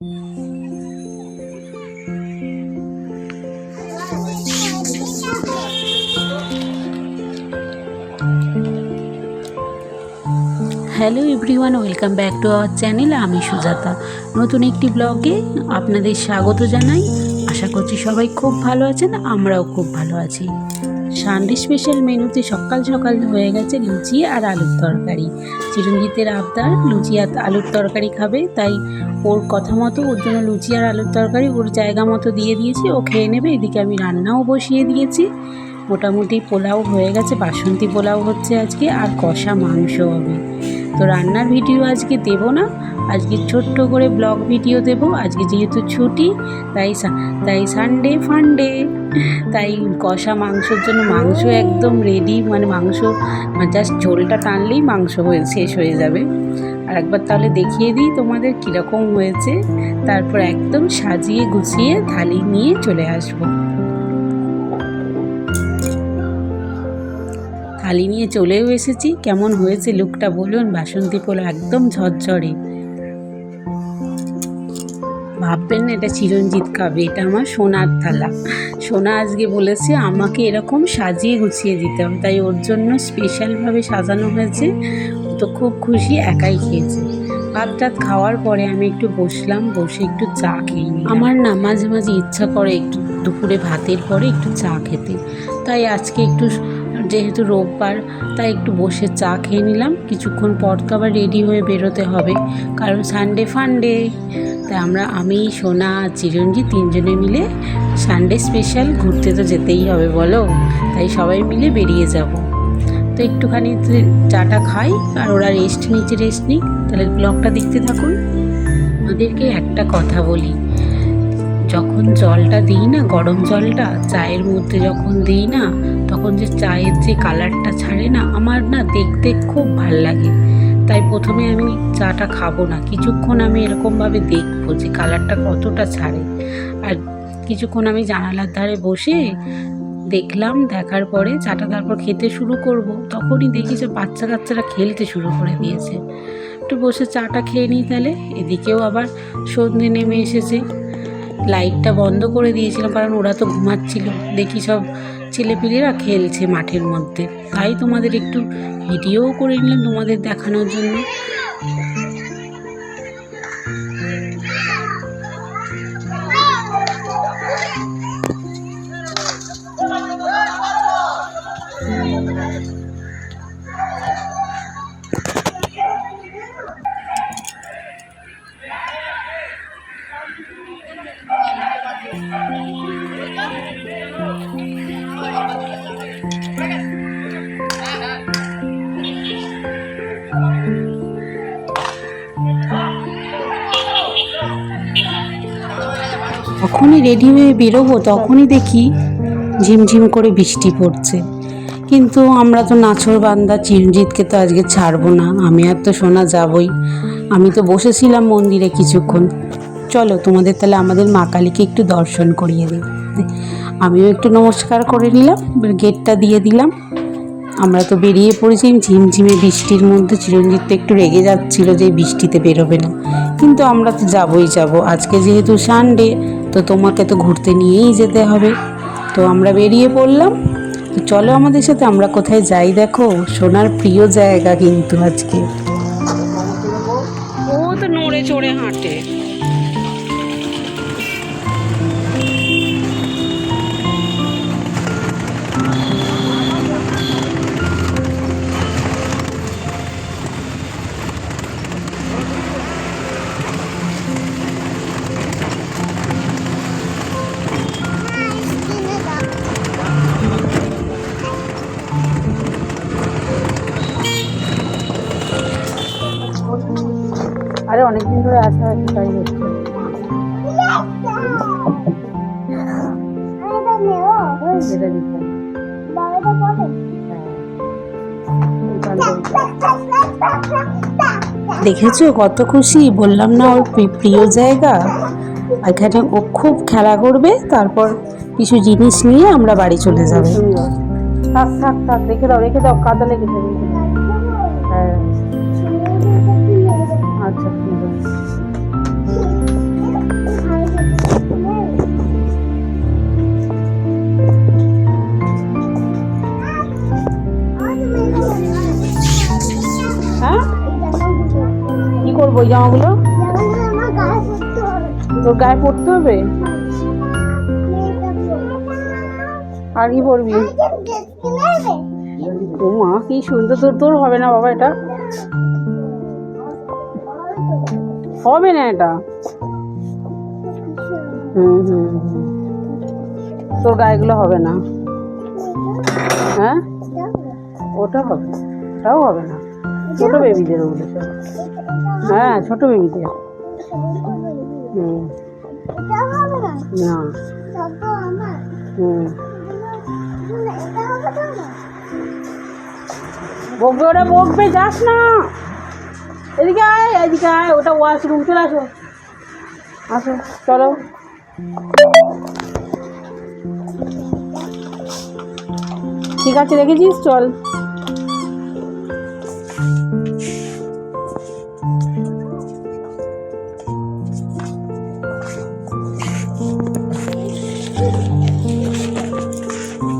Hello everyone welcome back to our channel আমি সুজাতা। নতুন একটি ব্লগে আপনাদের স্বাগত জানাই। আশা করছি সবাই খুব ভালো আছেন, আমরাও খুব ভালো আছি। সানডে স্পেশাল মেনুতে সকাল সকাল হয়ে গেছে লুচি আর আলুর তরকারি। চিরঞ্জিতের আবদার, লুচি আর আলুর তরকারি খাবে, তাই ওর কথা মতো ওর জন্য লুচি আর আলুর তরকারি ওর জায়গা মতো দিয়ে দিয়েছি, ও খেয়ে নেবে, এদিকে আমি রান্নাও বসিয়ে দিয়েছি। মোটামুটি পোলাও হয়ে গেছে, বাসন্তী পোলাও হচ্ছে আজকে, আর কষা মাংস হবে। তো রান্নার ভিডিও আজকে দেব না আজকে ছোট্ট করে ব্লগ ভিডিও দেব। আজকে যেহেতু ছুটি, তাই তাই সানডে ফান্ডে তাই কষা মাংসর জন্য মাংস একদম রেডি মানে মাংস জাস্ট ঝোলটা টানলেই মাংস হয়ে, শেষ হয়ে যাবে। আর একবার তাহলে দেখিয়ে দিই তোমাদের কীরকম হয়েছে। তারপর একদম সাজিয়ে গুছিয়ে থালি নিয়ে চলে আসব। থালি নিয়ে চলেও এসেছি। কেমন হয়েছে লুকটা বলুন। বাসন্তী পোলা একদম ঝরঝরে। ভাববেন না, এটা চিরঞ্জিত খাবে এটা আমার সোনার থালা। সোনা আজকে বলেছে, আমাকে এরকম সাজিয়ে গুছিয়ে দিতে হবে। তাই ওর জন্য স্পেশালভাবে সাজানো হয়েছে। তো খুব খুশি, একাই খেয়েছে। ভাত টাত খাওয়ার পরে আমি একটু বসলাম, বসে একটু চা খেয়ে আমার না মাঝে মাঝে ইচ্ছা করে একটু দুপুরে ভাতের পরে একটু চা খেতে। তাই আজকে একটু যেহেতু রোববার, তাই একটু বসে চা খেয়ে নিলাম। কিছুক্ষণ পর তো আবার রেডি হয়ে বেরোতে হবে, কারণ সানডে ফান্ডে তাই আমরা, আমি, সোনা আর চিরঞ্জিত তিনজনে মিলে সানডে স্পেশাল ঘুরতে তো যেতেই হবে, বলো? তাই সবাই মিলে বেরিয়ে যাব। তো একটুখানি চাটা খাই, আর ওরা রেস্ট নিচ্ছে রেস্ট নিক। তাহলে ব্লগটা দেখতে থাকুন। ওদেরকে একটা কথা বলি। যখন জলটা দিই না, গরম জলটা, চায়ের মধ্যে যখন দিই না, তখন যে চায়ের যে কালারটা ছাড়ে না, আমার না দেখতে খুব ভালো লাগে। তাই প্রথমে আমি চাটা খাব না। কিছুক্ষণ আমি এরকমভাবে দেখব যে কালারটা কতটা ছাড়ে। আর কিছুক্ষণ আমি জানালার ধারে বসে দেখলাম, দেখার পরে চাটা তারপর খেতে শুরু করব। তখনই দেখি যে বাচ্চা কাচ্চারা খেলতে শুরু করে দিয়েছে। একটু বসে চাটা খেয়ে নিই তাহলে। এদিকেও আবার সন্ধে নেমে এসেছে। লাইটটা বন্ধ করে দিয়েছিলাম কারণ ওরা তো ঘুমাচ্ছিল। দেখি সব ছেলেপিলেরা খেলছে মাঠের মধ্যে। তাই তোমাদের একটু ভিডিও করে নিলাম তোমাদের দেখানোর জন্য। যখনই রেডি হয়ে বেরোবো, তখনই দেখি ঝিমঝিম করে বৃষ্টি পড়ছে। কিন্তু আমরা তো নাছর বান্দা, চিরঞ্জিতকে তো আজকে ছাড়বো না। আমি আর তো শোনা যাবই। আমি তো বসেছিলাম মন্দিরে কিছুক্ষণ। চলো, তোমাদের তাহলে আমাদের মা কালীকে একটু দর্শন করিয়ে দিই। আমিও একটু নমস্কার করে নিলাম গেটটা দিয়ে দিলাম। আমরা তো বেরিয়ে পড়েছি, ঝিমঝিমে বৃষ্টির মধ্যে। চিরঞ্জিত তো একটু রেগে যাচ্ছিল যে বৃষ্টিতে বেরোবে না। কিন্তু আমরা তো যাবই যাব। আজকে যেহেতু সানডে তো তোমাকে তো ঘুরতে নিয়েই যেতে হবে। তো আমরা বেরিয়ে পড়লাম। তো চলো আমাদের সাথে, আমরা কোথায় যাই দেখো? সোনার প্রিয় জায়গা কিন্তু আজকে। ও তো নড়ে চড়ে হাঁটে। আরে অনেকদিন ধরে আসা হচ্ছে তাই হচ্ছে। দেখেছ কত খুশি? বললাম না ওর প্রিয় জায়গা। এখানে ও খুব খেলা করবে তারপর কিছু জিনিস নিয়ে আমরা বাড়ি চলে যাব। থাক থাক থাক রেখে দাও রেখে দাও কাদা লেগেছে। হ্যাঁ। আচ্ছা, হ্যাঁ? কি করব ওই জামাগুলো? তোর গায়ে পড়তে হবে? আর কি পরবি? ও মা কি সুন্দর তোর তোর হবে না বাবা এটা? হবে না এটা। তোর গায়েগুলো হবে না। হ্যাঁ? ওটা হবে। ওটাও হবে না। ছোট বেবিদের ওগুলো। হ্যাঁ ছোট বেবিদের। হুম। না। হুম। বকবে ওটা বকবে, যাস না। এদিকে আয় এদিকে আয়, ওটা ওয়াশরুম চলে আসো। আসো, চলো। ঠিক আছে, রেখেছিস? চল।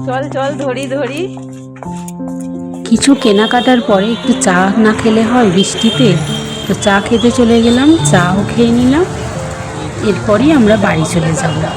চল চল, ধরি ধরি। কিছু কেনাকাটার পরে একটু চা না খেলে হয় বৃষ্টিতে, তো চা খেতে চলে গেলাম, চাও খেয়ে নিলাম। এরপরই আমরা বাড়ি চলে যাব। আমরা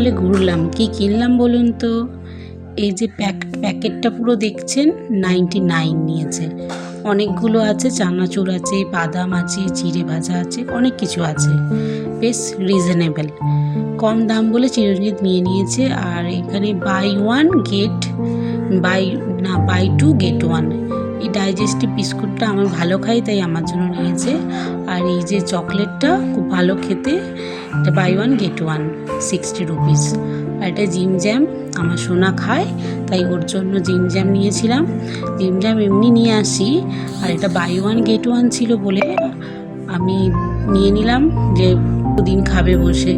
মলে ঘুরলাম। কি কিনলাম বলুন তো? এই যে প্যাক, প্যাকেটটা পুরো দেখছেন? নাইনটি নাইন নিয়েছে। অনেকগুলো আছে, চানাচুর আছে, বাদাম আছে চিড়ে ভাজা আছে, অনেক কিছু আছে। বেশ রিজনেবল কম দাম বলে চিরঞ্জিত নিয়ে নিয়েছে। আর এখানে বাই ওয়ান গেট বাই না বাই টু গেট ওয়ান এই ডাইজেস্টিভ বিস্কুটটা আমার ভালো খাই, তাই আমার জন্য নিয়েছে। আর এই যে চকলেটটা খুব ভালো খেতে। এটা buy one get one sixty rupees আর এটা জিম জ্যাম আমার সোনা খায়, তাই ওর জন্য জিম জ্যাম নিয়েছিলাম। জিম জ্যাম এমনি নিয়ে আসি, আর এটা বাই ওয়ান গেট ওয়ান ছিল বলে আমি নিয়ে নিলাম যে দিন খাবে বসে।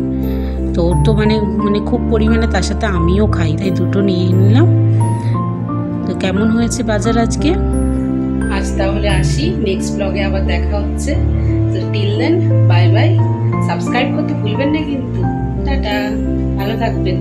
তো ওর তো মানে মানে খুব পরিমাণে তার সাথে আমিও খাই, তাই দুটো নিয়ে নিলাম। তো কেমন হয়েছে বাজার আজকে? আজ তাহলে আসি নেক্সট ব্লগে আবার দেখা হচ্ছে। তো till then bye bye subscribe করতে ভুলবেন না কিন্তু। টাটা। ভালো থাকবেন।